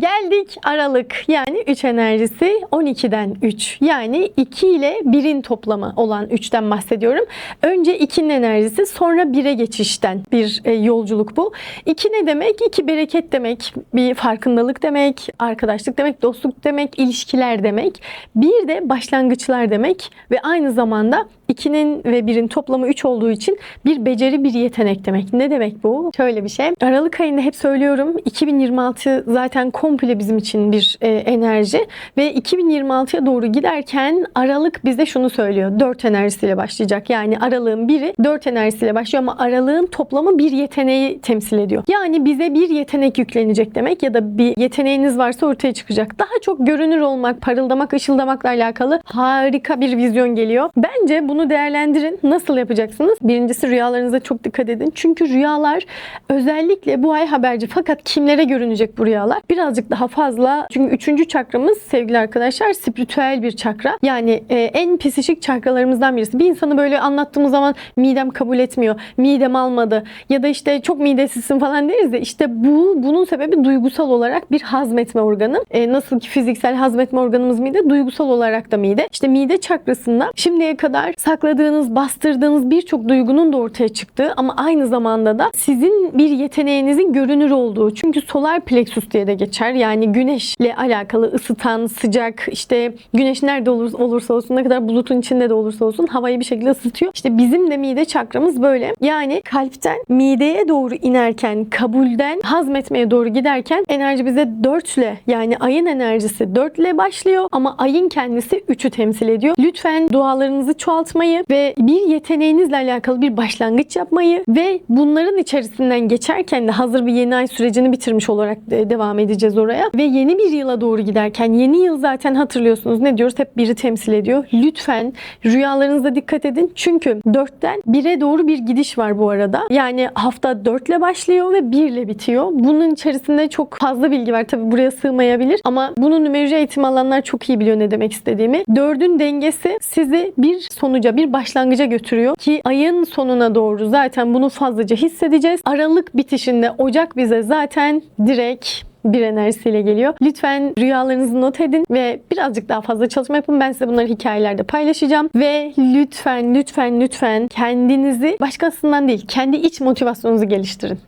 Geldik Aralık yani 3 enerjisi 12'den 3 yani 2 ile 1'in toplamı olan 3'ten bahsediyorum. Önce 2'nin enerjisi sonra 1'e geçişten bir e, yolculuk bu. 2 ne demek? 2 bereket demek, bir farkındalık demek, arkadaşlık demek, dostluk demek, ilişkiler demek. 1 de başlangıçlar demek ve aynı zamanda 2'nin ve 1'in toplamı 3 olduğu için bir beceri bir yetenek demek. Ne demek bu? Şöyle bir şey. Aralık ayında hep söylüyorum 2026 zaten komple bizim için bir e, enerji ve 2026'ya doğru giderken Aralık bize şunu söylüyor. 4 enerjisiyle başlayacak. Yani Aralık'ın biri 4 enerjisiyle başlıyor ama Aralık'ın toplamı bir yeteneği temsil ediyor. Yani bize bir yetenek yüklenecek demek ya da bir yeteneğiniz varsa ortaya çıkacak. Daha çok görünür olmak, parıldamak, ışıldamakla alakalı harika bir vizyon geliyor. Bence bunu değerlendirin. Nasıl yapacaksınız? Birincisi rüyalarınıza çok dikkat edin. Çünkü rüyalar özellikle bu ay haberci fakat kimlere görünecek bu rüyalar? Birazcık daha fazla. Çünkü üçüncü çakramız sevgili arkadaşlar spiritüel bir çakra. Yani e, en psişik çakralarımızdan birisi. Bir insanı böyle anlattığımız zaman midem kabul etmiyor. Midem almadı. Ya da işte çok midesizsin falan deriz de işte bu bunun sebebi duygusal olarak bir hazmetme organı. E, nasıl ki fiziksel hazmetme organımız mide, duygusal olarak da mide. İşte mide çakrasında şimdiye kadar sakladığınız, bastırdığınız birçok duygunun da ortaya çıktığı ama aynı zamanda da sizin bir yeteneğinizin görünür olduğu. Çünkü solar plexus diye de geçer. Yani güneşle alakalı ısıtan, sıcak, işte güneş nerede olur, olursa olsun, ne kadar bulutun içinde de olursa olsun havayı bir şekilde ısıtıyor. İşte bizim de mide çakramız böyle. Yani kalpten mideye doğru inerken, kabulden hazmetmeye doğru giderken enerji bize 4 ile yani ayın enerjisi 4 ile başlıyor ama ayın kendisi 3'ü temsil ediyor. Lütfen dualarınızı çoğaltmayı ve bir yeteneğinizle alakalı bir başlangıç yapmayı ve bunların içerisinden geçerken de hazır bir yeni ay sürecini bitirmiş olarak de- devam edeceğiz oraya. Ve yeni bir yıla doğru giderken yeni yıl zaten hatırlıyorsunuz ne diyoruz hep biri temsil ediyor. Lütfen rüyalarınıza dikkat edin. Çünkü 4'ten 1'e doğru bir gidiş var bu arada. Yani hafta 4 ile başlıyor ve 1 ile bitiyor. Bunun içerisinde çok fazla bilgi var. Tabi buraya sığmayabilir ama bunu numeroloji eğitimi alanlar çok iyi biliyor ne demek istediğimi. 4'ün dengesi sizi bir sonuca, bir başlangıca götürüyor ki ayın sonuna doğru zaten bunu fazlaca hissedeceğiz. Aralık bitişinde Ocak bize zaten direkt bir enerjisiyle geliyor. Lütfen rüyalarınızı not edin ve birazcık daha fazla çalışma yapın. Ben size bunları hikayelerde paylaşacağım. Ve lütfen lütfen lütfen kendinizi başkasından değil kendi iç motivasyonunuzu geliştirin.